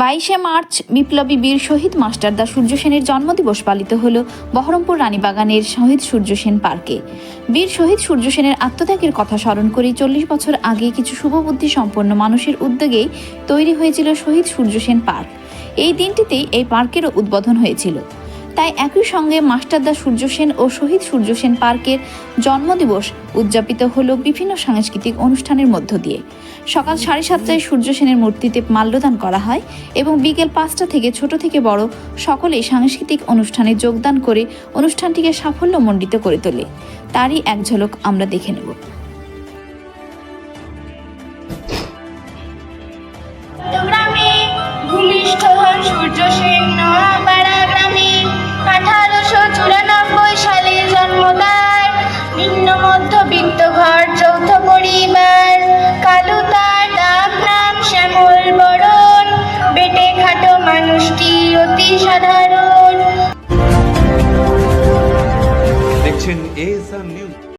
বাইশে মার্চ বিপ্লবী বীর শহীদ মাস্টারদা সূর্য সেনের জন্মদিবস পালিত হল বহরমপুর রানীবাগানের শহীদ সূর্য সেন পার্কে। বীর শহীদ সূর্য সেনের আত্মত্যাগের কথা স্মরণ করে চল্লিশ বছর আগে কিছু শুভবুদ্ধি সম্পন্ন মানুষের উদ্যোগেই তৈরি হয়েছিল শহীদ সূর্য সেন পার্ক। এই দিনটিতেই এই পার্কেরও উদ্বোধন হয়েছিল। তাই একই সঙ্গে মাস্টারদা সূর্য সেন ও শহীদ সূর্য সেন পার্কের জন্মদিবস উদযাপিত হলো বিভিন্ন সাংস্কৃতিক অনুষ্ঠানের মধ্য দিয়ে। সকাল সাড়ে সাতটায় সূর্য সেনের মূর্তিতে মাল্যদান করা হয় এবং বিকেল পাঁচটা থেকে ছোট থেকে বড় সকলেই সাংস্কৃতিক অনুষ্ঠানে যোগদান করে অনুষ্ঠানটিকে সাফল্যমণ্ডিত করে তোলে। তারই এক ঝলক আমরা দেখে নেব। সাধারণ দেখছেন এএসআর নিউজ